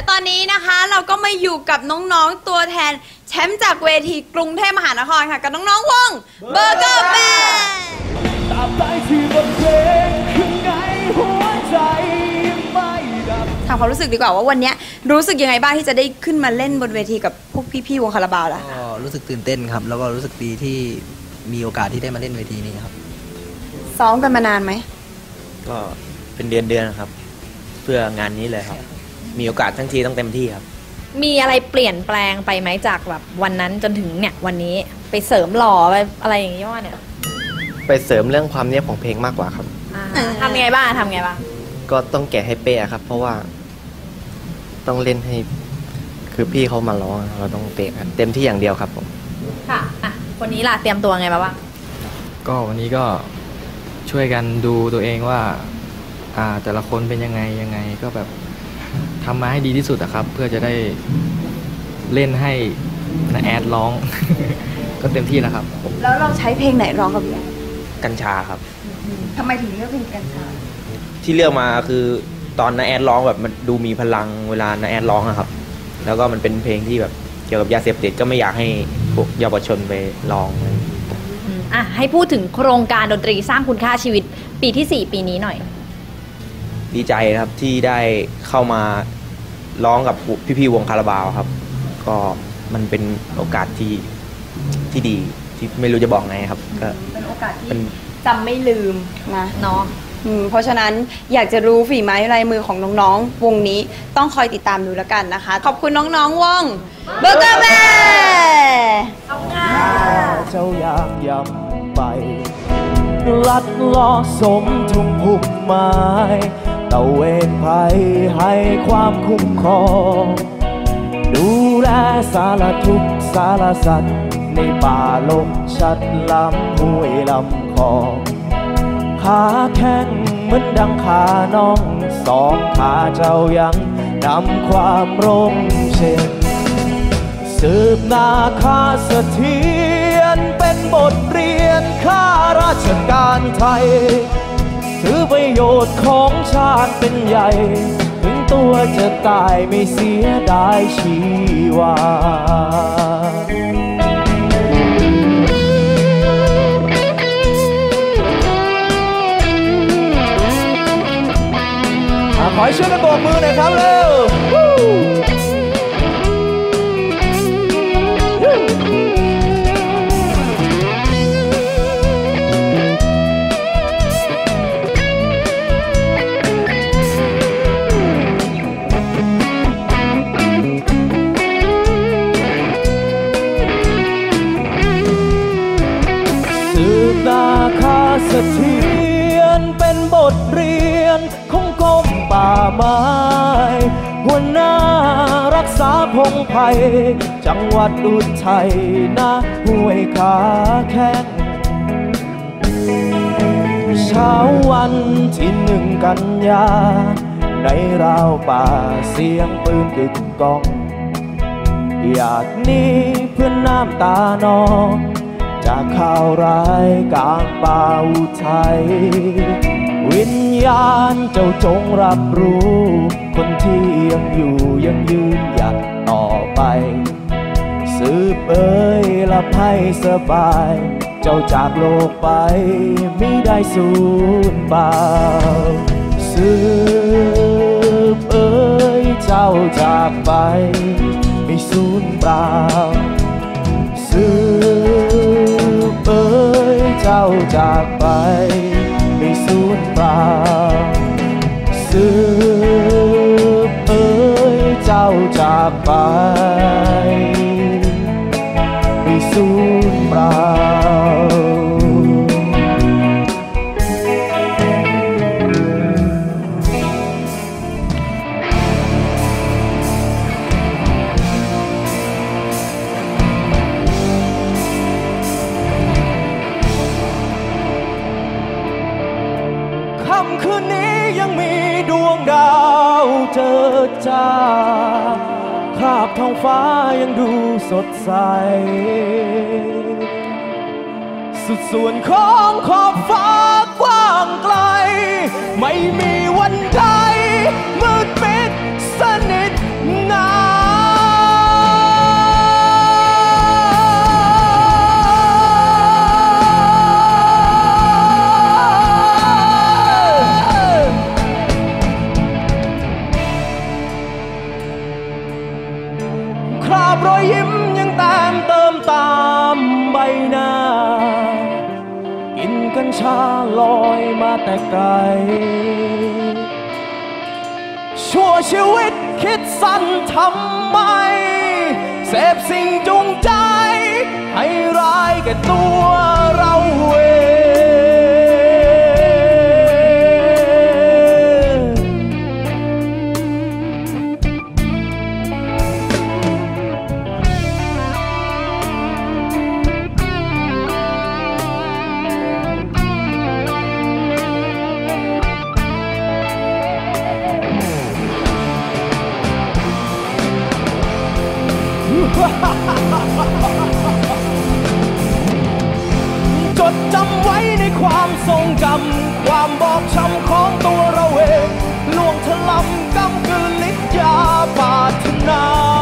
และตอนนี้นะคะเราก็มาอยู่กับน้องๆตัวแทนแชมป์จากเวทีกรุงเทพมหานครค่ะ กับน้องๆวงเบอร์เกอร์แบนตราบใดที่บทเพลงข้างในหัวใจไม่ดับถามความรู้สึกดีกว่าว่าวันเนี้ยรู้สึกยังไงบ้างที่จะได้ขึ้นมาเล่นบนเวทีกับพวกพี่ๆวงคาราบาวล่ะ ก็รู้สึกตื่นเต้นครับ แล้วก็รู้สึกดีที่มีโอกาสที่ได้มาเล่นเวทีนี้ครับ ซ้อมกันมานานไหมก็เป็นเดือนเดือนๆครับ เพื่องานนี้เลยครับ มีโอกาสทั้งทีต้องเต็มที่ครับ มีอะไรเปลี่ยนแปลงไปไหมจากแบบวันนั้นจนถึงเนี่ยวันนี้ไปเสริมหล่อไปอะไรอย่างนี้ว่าเนี่ยไปเสริมเรื่องความเนียบของเพลงมากกว่าครับ อ่าทำไงบ้างทำไงบ้างก็ต้องแกะให้เป๊ะครับ เพราะว่า ต้องเล่นให้ คือพี่เขามาร้องเราต้องเป๊ะครับเต็มที่อย่างเดียวครับผม ค่ะอะคนนี้ล่ะเตรียมตัวไงมาบ้างก็วันนี้ก็ช่วยกันดูตัวเองว่า อ่าแต่ละคนเป็นยังไงยังไงก็แบบ ทำมาให้ดีที่สุดอะครับ เพื่อจะได้เล่นให้นาแอดร้อง ก็เต็มที่แล้วครับ แล้วเราใช้เพลงไหนร้องกับพี่แอนกัญชาครับ ทำไมถึงเลือกเพลงกัญชา ที่เลือกมาคือตอนนาแอดร้องแบบมันดูมีพลังเวลานาแอดร้องอะครับ แล้วก็มันเป็นเพลงที่แบบเกี่ยวกับยาเสพติดก็ไม่อยากให้พวกเยาวชนไปร้องอะไรอย่างเงี้ยอืมอะให้พูดถึงโครงการดนตรีสร้างคุณค่าชีวิตปีที่ 4 ปีนี้หน่อย ดีใจครับที่ได้เข้ามา ร้องกับพี่ๆวงคาราบาวครับ ก็มันเป็นโอกาสที่ที่ดีที่ไม่รู้จะบอกไงครับก็เป็นโอกาสที่เป็น จำไม่ลืมนะเนาะอืมเพราะฉะนั้นอยากจะรู้ฝีไม้ลายมือของน้องๆ วงนี้ต้องคอยติดตามดูแล้วกันนะคะ ขอบคุณน้องๆวงเบอร์เกอร์แบนเจ้าอยากย้ำไป ลัดล้อสมทุ่งพุ่มไม้ ตะเวนภัยให้ความคุ้มครอง ดูแลสารทุกสารสัตว์ ในป่าลมชัดลำห้วยลำคลองขาแข็งเหมือนดังขาน้อง สองขาเจ้ายังนำความร่มเช่นสืบนาคาเสถียรเป็นบทเรียนข้าราชการไทย ถือประโยชน์ของชาติเป็นใหญ่ ถึงตัวจะตายไม่เสียดายชีวาอะขอให้ช่วยกันโบกมือหน่อยครับเร็ว บทเรียนของกรมป่าไม้หัวหน้ารักษาพงไพ่จังหวัดอุทัยนะห้วยขาแข้งเช้าวันที่หนึ่งกันยา ในราวป่าเสียงปืนกึกก้องอยากนี้เพื่อนน้ำตานองจากข่าวร้ายกลางป่าอุทัย วิญญาณเจ้าจงรับรู้ คนที่ยังอยู่ยังยืนหยัดต่อไปสืบเอ้ยละให้สบาย เจ้าจากโลกไปไม่ได้สูญเปล่าสืบเอ้ยเจ้าจากไปไม่สูญเปล่า องฟ้ายังดูสดใส สุดส่วนของขอบฟ้ากว้างไกล ไม่มีวันใด ทำไม เสพสิ่งจูงใจ ให้ร้ายแก่ตัว จดจำไว้ในความทรงจำ ความบอบช้ำของตัวเราเองล่วงถลำกำกืนลิบยาปารถนา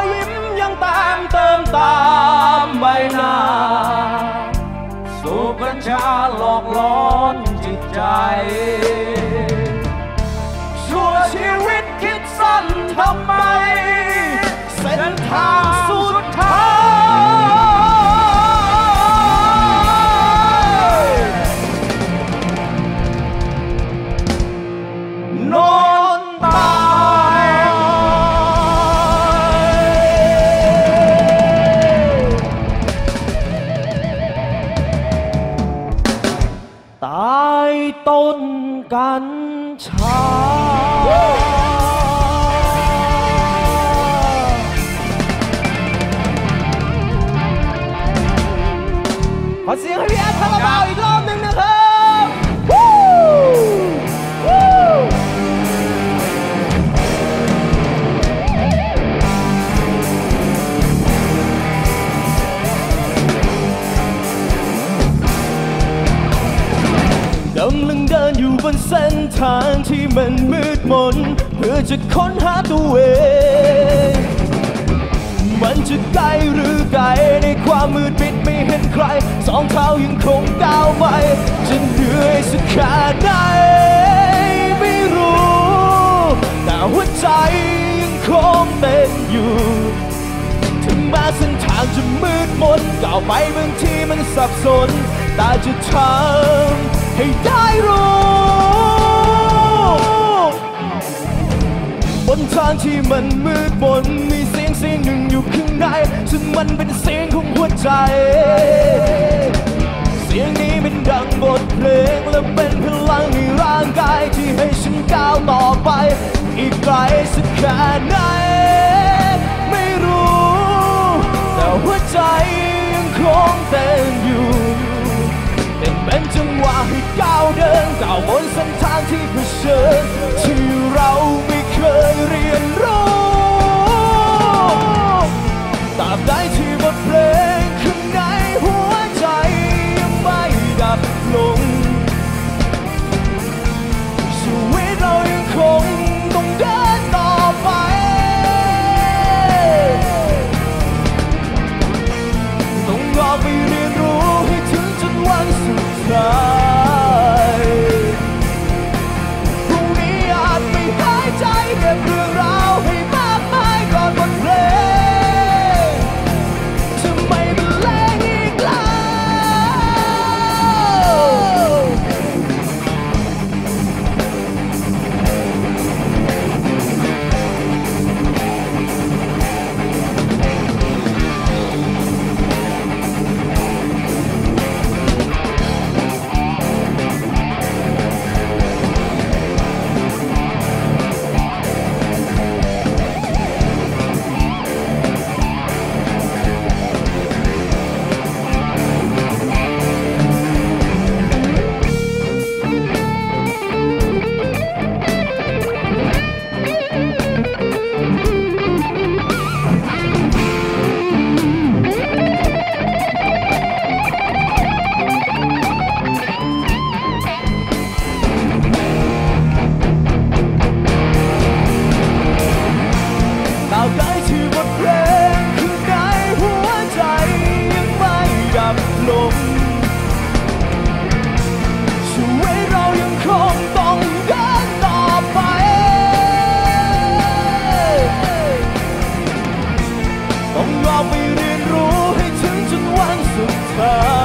อยยิ้มยังตามเติมตามใบหน้า สูบกัญชาหลอกล้อนจิตใจชั่วชีวิตคิดสั้นทำไม เส้นทาง อเสียงให้พี่แอดคาราบาวอีกรอบหนึ่งนะครับวู้วู้กำลังเดินอยู่บนเส้นทางที่มันมืดมน เพื่อจะค้นหาตัวเอง มันจะไกลหรือไกลในความมืดมิด เห็นใคร สองเท้ายังคงก้าวไปจะเหนื่อยสักแค่ไหนไม่รู้ แต่หัวใจยังคงเต้นอยู่ถึงแม้เส้นทางจะมืดมนก้าวไปบางทีมันสับสน แต่จะทำให้ได้รู้ บนทางที่มันมืดมนมีเสียงเสียงหนึ่งอยู่ข้างในซึ่งมันเป็นเสียงของหัวใจ เสียงนี้มันดังบทเพลงและเป็นพลังในร่างกายที่ให้ฉันก้าวต่อไป อีกไกลสักแค่ไหนไม่รู้ แต่หัวใจยังคงเต้นอยู่เป็นเป็นจังหวะให้ก้าวเดินก้าวบนเส้นทางที่เผชิญ ไปเรียนรู้ให้ถึงจนวันสุดท้าย